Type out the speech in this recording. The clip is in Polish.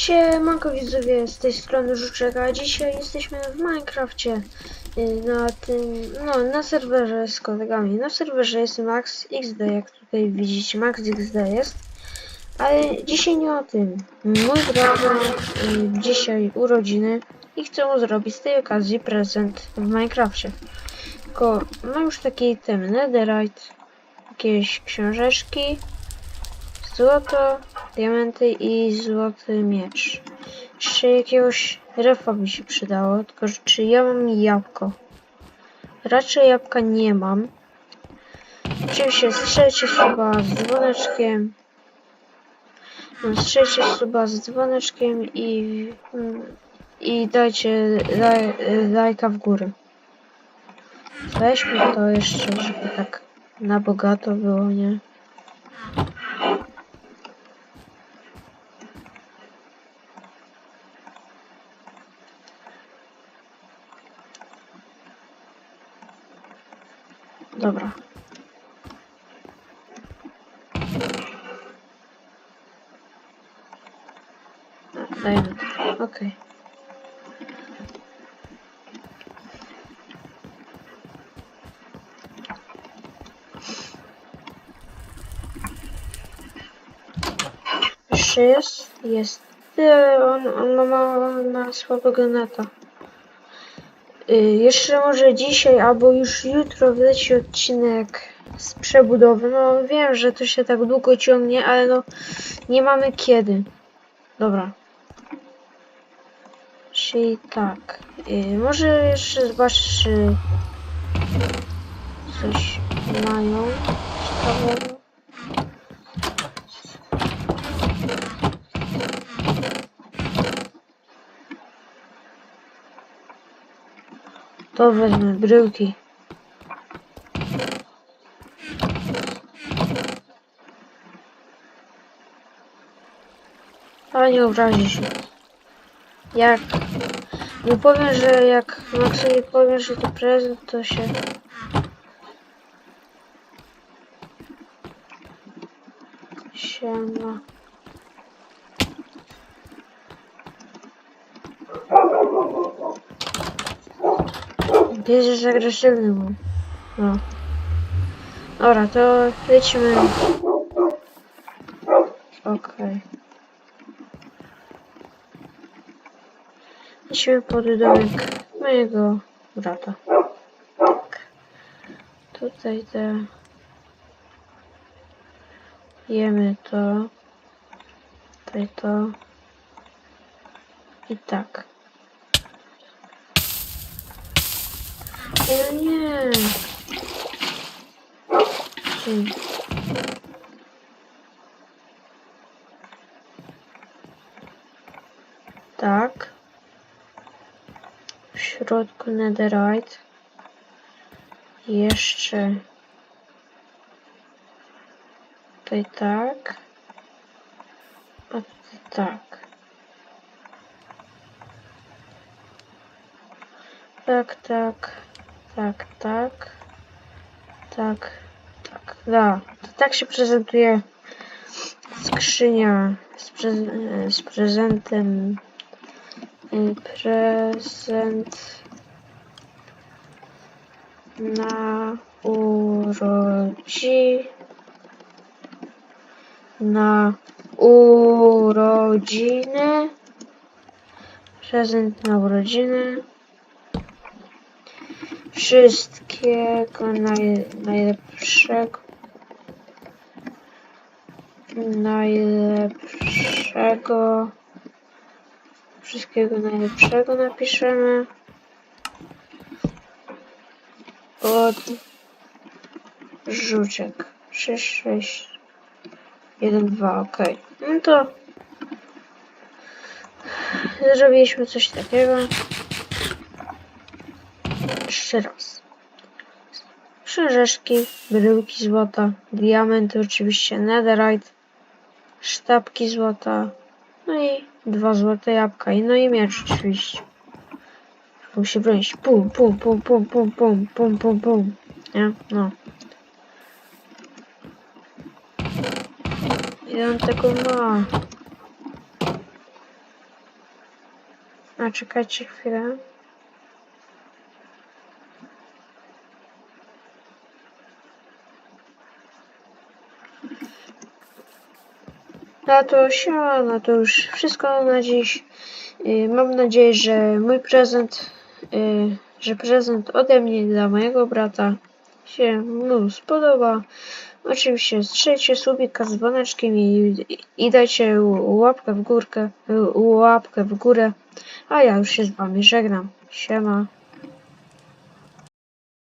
Siemanko widzowie, z tej strony Żuczek, a dzisiaj jesteśmy w Minecrafcie y, na tym, no na serwerze z kolegami. Na serwerze jest Max XD, jak tutaj widzicie, Max XD jest. Ale dzisiaj nie o tym. Mój brat ma y, dzisiaj urodziny i chcę mu zrobić z tej okazji prezent w Minecrafcie. Tylko ma już taki ten netherite, jakieś książeczki, złoto, diamenty i złoty miecz. Jeszcze jakiegoś refa mi się przydało, tylko czy ja mam jabłko? Raczej jabłka nie mam. Oczywiście strzelcie suba z dzwoneczkiem. No, strzelcie suba z dzwoneczkiem i, i dajcie laj, lajka w górę. Weźmy to jeszcze, żeby tak na bogato było, nie? Dobra. Dajmy. Okej. Jeszcze jest? Jest. On, on ma, ma słabego neta. Y, Jeszcze może dzisiaj albo już jutro wleci odcinek z przebudowy. No wiem, że to się tak długo ciągnie, ale no nie mamy kiedy. Dobra. Czyli tak. y, Może jeszcze zobaczysz, czy coś mają To wezmę bryłki. Ale nie obrazi się. Jak mu powiem, że jak Maxowi powiem, że to prezent, to się... Siema. Bierzesz agresywny był. No. Dobra, to lecimy. Okej. Lecimy pod domek mojego brata. Tak. Tutaj te... Jemy to. Tutaj to. I tak. Nie. Hmm. Tak. W środku netherite. Jeszcze. Tutaj tak. A tutaj tak. Tak, tak. Tak, tak. Tak, tak. Da. To tak się prezentuje skrzynia z, prez z prezentem. Y, Prezent na urodzi na urodziny. Prezent na urodziny. Wszystkiego naj, najlepszego. Najlepszego. Wszystkiego najlepszego napiszemy. Od żuczek. 6, 6, 1, 2, ok. No to zrobiliśmy coś takiego. Jeszcze raz. Książeczki, bryłki złota, diamenty oczywiście, netherite, sztabki złota, no i dwa złote jabłka, no i miecz oczywiście. Musi bronić. Pum, pum, pum, pum, pum, pum, pum, pum, pum. Nie? No. I on tego ma. A czekajcie chwilę. No to siema, no to już wszystko na dziś. Y, Mam nadzieję, że mój prezent, y, że prezent ode mnie dla mojego brata się mu spodoba. Oczywiście strzelcie subika z dzwoneczkiem i, i dajcie łapkę w górkę, łapkę w górę. A ja już się z wami żegnam. Siema.